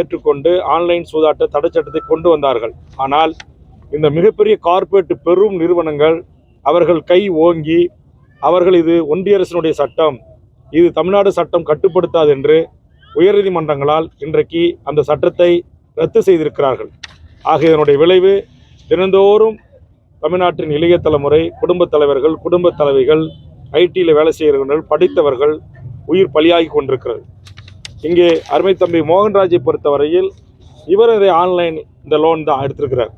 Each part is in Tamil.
ஏற்றுக்கொண்டு ஆன்லைன் சூதாட்ட தடைச்சட்டத்தை கொண்டு வந்தார்கள். ஆனால் இந்த மிகப்பெரிய கார்ப்பரேட் பெரும் நிறுவனங்கள் அவர்கள் கை ஓங்கி அவர்கள் இது ஒன்றிய அரசினுடைய சட்டம் இது தமிழ்நாடு சட்டம் கட்டுப்படுத்தாது என்று உயர்நீதிமன்றங்களால் இன்றைக்கு அந்த சட்டத்தை ரத்து செய்திருக்கிறார்கள். ஆக இதனுடைய விளைவு தினந்தோறும் தமிழ்நாட்டின் இளைய தலைமுறை குடும்பத் தலைவர்கள் குடும்பத் தலைவிகள் ஐடியில் வேலை செய்கிறவர்கள் படித்தவர்கள் உயிர் பலியாகி கொண்டிருக்கிறது. இங்கே அருமை தம்பி மோகன்ராஜை பொறுத்தவரையில் இவர் இதை ஆன்லைன் இந்த லோன் தான் எடுத்திருக்கிறார்.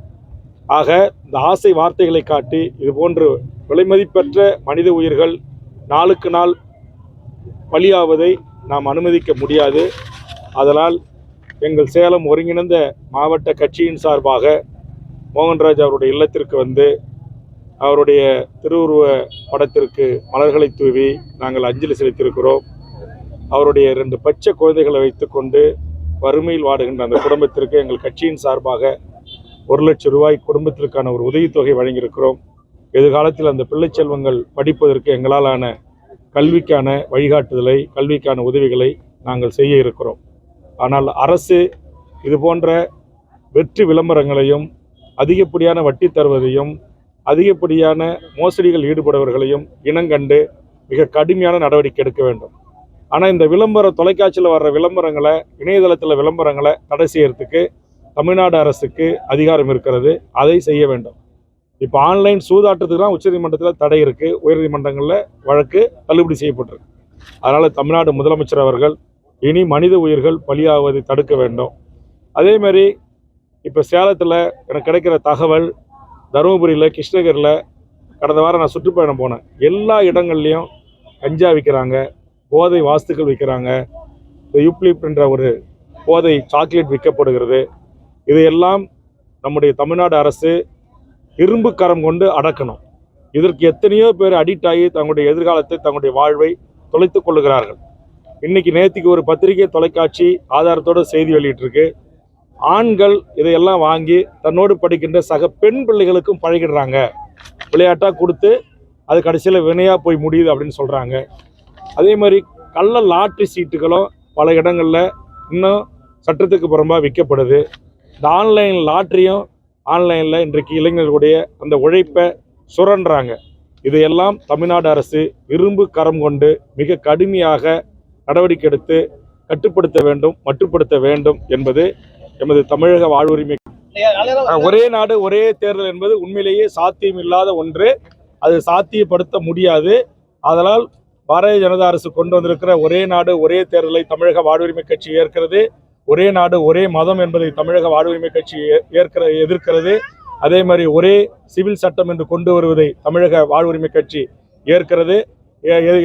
ஆக இந்த ஆசை வார்த்தைகளை காட்டி இது போன்று விலைமதிப்பற்ற மனித உயிர்கள் நாளுக்கு நாள் பலியாவதை நாம் அனுமதிக்க முடியாது. அதனால் எங்கள் சேலம் ஒருங்கிணைந்த மாவட்ட கட்சியின் சார்பாக மோகன்ராஜ் அவருடைய இல்லத்திற்கு வந்து அவருடைய திருவுருவ படத்திற்கு மலர்களை தூவி நாங்கள் அஞ்சலி செலுத்தியிருக்கிறோம். அவருடைய ரெண்டு பச்சை குழந்தைகளை வைத்துக்கொண்டு வறுமையில் வாடுகின்ற அந்த குடும்பத்திற்கு எங்கள் கட்சியின் சார்பாக ஒரு லட்சம் ரூபாய் குடும்பத்திற்கான ஒரு உதவித்தொகை வழங்கியிருக்கிறோம். எதிர்காலத்தில் அந்த பிள்ளை செல்வங்கள் படிப்பதற்கு எங்களாலான கல்விக்கான வழிகாட்டுதலை கல்விக்கான உதவிகளை நாங்கள் செய்ய இருக்கிறோம். ஆனால் அரசு இது போன்ற வெற்றி விளம்பரங்களையும் அதிகப்படியான வட்டி தருவதையும் அதிகப்படியான மோசடிகள் ஈடுபடுபவர்களையும் இனங்கண்டு மிக கடுமையான நடவடிக்கை எடுக்க வேண்டும். ஆனால் இந்த விளம்பர தொலைக்காட்சியில் வர்ற விளம்பரங்களை இணையதளத்தில் விளம்பரங்களை தடை செய்யறதுக்கு தமிழ்நாடு அரசுக்கு அதிகாரம் இருக்கிறது. அதை செய்ய வேண்டும். இப்போ ஆன்லைன் சூதாட்டத்துக்குலாம் உச்சநீதிமன்றத்தில் தடை இருக்குது உயர்நீதிமன்றங்களில் வழக்கு தள்ளுபடி செய்யப்பட்டிருக்கு. அதனால் தமிழ்நாடு முதலமைச்சர் அவர்கள் இனி மனித உயிர்கள் பலியாவதை தடுக்க வேண்டும். அதே மாதிரி இப்போ சேலத்தில் எனக்கு கிடைக்கிற தகவல் தருமபுரியில் கிருஷ்ணகிரியில் கடந்த வாரம் நான் சுற்றுப்பயணம் போனேன். எல்லா இடங்கள்லையும் கஞ்சா விற்கிறாங்க போதை வாஸ்துக்கள் விற்கிறாங்க. இந்த யூப்ளிப் என்ற ஒரு போதை சாக்லேட் விற்கப்படுகிறது. இதையெல்லாம் நம்முடைய தமிழ்நாடு அரசு இரும்பு கரம் கொண்டு அடக்கணும். இதற்கு எத்தனையோ பேர் அடிக்ட் ஆகி தங்களுடைய எதிர்காலத்தை தங்களுடைய வாழ்வை தொலைத்துக் கொள்ளுகிறார்கள். இன்னைக்கு நேற்றுக்கு ஒரு பத்திரிகை தொலைக்காட்சி ஆதாரத்தோட செய்தி வெளியிட்டிருக்கு. ஆண்கள் இதையெல்லாம் வாங்கி தன்னோடு படிக்கின்ற சக பெண் பிள்ளைகளுக்கும் பழகிடுறாங்க. விளையாட்டாக கொடுத்து அது கடைசியில் வினையாக போய் முடியுது அப்படின்னு சொல்கிறாங்க அதே மாதிரி கள்ள லாட்ரி சீட்டுகளும் பல இடங்களில் இன்னும் சட்டத்துக்கு புறம்பாக விற்கப்படுது. இந்த ஆன்லைன் லாட்ரியும் ஆன்லைனில் இன்றைக்கு இளைஞர்களுடைய அந்த உழைப்பை சுரண்டுறாங்க. இதையெல்லாம் தமிழ்நாடு அரசு இரும்பு கரம் கொண்டு மிக கடுமையாக நடவடிக்கை எடுத்து கட்டுப்படுத்த வேண்டும் மட்டுப்படுத்த வேண்டும் என்பது எமது தமிழக வாழ்வுரிமை. ஒரே நாடு ஒரே தேர்தல் என்பது உண்மையிலேயே சாத்தியம் இல்லாத ஒன்று. அது சாத்தியப்படுத்த முடியாது. அதனால் பாரதிய ஜனதா அரசு கொண்டு வந்திருக்கிற ஒரே நாடு ஒரே தேர்தலை தமிழக வாழ்வுரிமை கட்சி ஏற்கிறது. ஒரே நாடு ஒரே மதம் என்பதை தமிழக வாழ்வுரிமை கட்சி ஏற்கிற எதிர்க்கிறது. அதே மாதிரி ஒரே சிவில் சட்டம் என்று கொண்டு வருவதை தமிழக வாழ்வுரிமை கட்சி ஏற்கிறது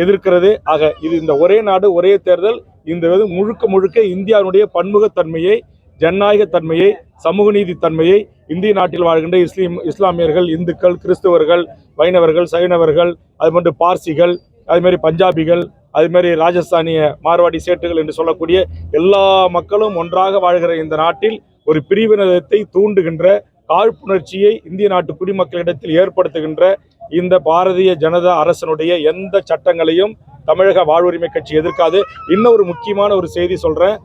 எதிர்க்கிறது. ஆக இது இந்த ஒரே நாடு ஒரே தேர்தல் இந்த இது முழுக்க முழுக்க இந்தியாவுடைய பன்முகத்தன்மையை ஜனநாயக தன்மையை சமூக நீதி தன்மையை இந்திய நாட்டில் வாழ்கின்ற இஸ்லீம் இஸ்லாமியர்கள் இந்துக்கள் கிறிஸ்தவர்கள் வைணவர்கள் சைனவர்கள் அது மாதிரி பார்சிகள் அது மாதிரி பஞ்சாபிகள் அது மாதிரி ராஜஸ்தானிய மார்வாடி சேட்டுகள் என்று சொல்லக்கூடிய எல்லா மக்களும் ஒன்றாக வாழ்கிற இந்த நாட்டில் ஒரு பிரிவினத்தை தூண்டுகின்ற காழ்ப்புணர்ச்சியை இந்திய நாட்டு குடிமக்களிடத்தில் ஏற்படுத்துகின்ற இந்த பாரதிய ஜனதா அரசனுடைய எந்த சட்டங்களையும் தமிழக வாழ்வுரிமை கட்சி எதிர்க்காது. இன்னொரு முக்கியமான ஒரு செய்தி சொல்கிறேன்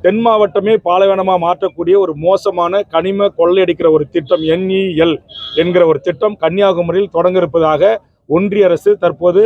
தென் மாவட்டமே பாலைவனமாக மாற்றக்கூடிய ஒரு மோசமான கனிம கொள்ளையடிக்கிற ஒரு திட்டம் என்இஎல் என்கிற ஒரு திட்டம் கன்னியாகுமரியில் தொடங்க இருப்பதாக ஒன்றிய அரசு தற்போது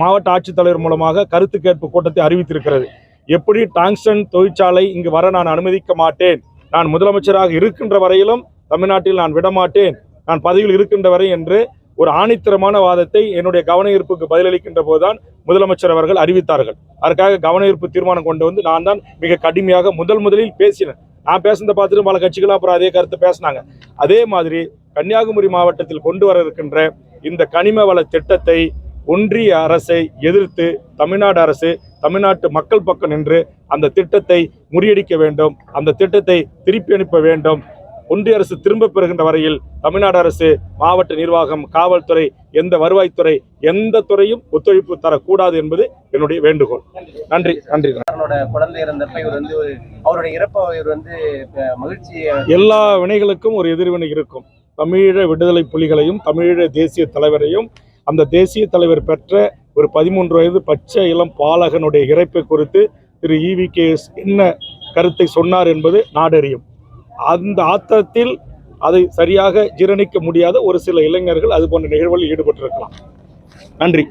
மாவட்ட ஆட்சித்தலைவர் மூலமாக கருத்து கேட்பு கூட்டத்தை அறிவித்திருக்கிறது. எப்படி டாங்ஸ்டன் தொழிற்சாலை இங்கு வர நான் அனுமதிக்க மாட்டேன்? நான் முதலமைச்சராக இருக்கின்ற வரையிலும் தமிழ்நாட்டில் நான் விடமாட்டேன். நான் பதவியில் இருக்கின்ற வரை என்று ஒரு ஆணித்தரமான வாதத்தை என்னுடைய கவன ஈர்ப்புக்கு பதிலளிக்கின்ற போதுதான் முதலமைச்சர் அவர்கள் அறிவித்தார்கள். அதற்காக கவன ஈர்ப்பு தீர்மானம் கொண்டு வந்து நான் தான் மிக கடுமையாக முதல் முதலில் பேசினேன். நான் பேசுனதை பார்த்துட்டு பல கட்சிகளும் அப்புறம் அதே கருத்து பேசினாங்க. அதே மாதிரி கன்னியாகுமரி மாவட்டத்தில் கொண்டு வர இருக்கின்ற இந்த கனிம வள திட்டத்தை ஒன்றிய அரசை எதிர்த்து தமிழ்நாடு அரசு தமிழ்நாட்டு மக்கள் பக்கம் நின்று அந்த திட்டத்தை முறியடிக்க வேண்டும் அந்த திட்டத்தை திருப்பி அனுப்ப வேண்டும். ஒன்றிய அரசு திரும்ப பெறுகின்ற வரையில் தமிழ்நாடு அரசு மாவட்ட நிர்வாகம் காவல்துறை எந்த வருவாய்த்துறை எந்த துறையும் ஒத்துழைப்பு தரக்கூடாது என்பது என்னுடைய வேண்டுகோள். நன்றி நன்றி. குழந்தை இறந்தப்ப இவர் வந்து அவருடைய இறப்ப இவர் வந்து அஹ், மகிழ்ச்சியை எல்லா வினைகளுக்கும் ஒரு எதிர்வினை இருக்கும். தமிழீழ விடுதலை புலிகளையும் தமிழீழ தேசிய தலைவரையும் அந்த தேசிய தலைவர் பெற்ற ஒரு பதிமூன்று வயது பச்சை இளம் பாலகனுடைய இறப்பை குறித்து திரு இவி என்ன கருத்தை சொன்னார் என்பது நாடறியும். அந்த ஆத்திரத்தில் அதை சரியாக ஜீரணிக்க முடியாத ஒரு சில இளைஞர்கள் அது போன்ற நிகழ்வுகளில் ஈடுபட்டிருக்கலாம். நன்றி.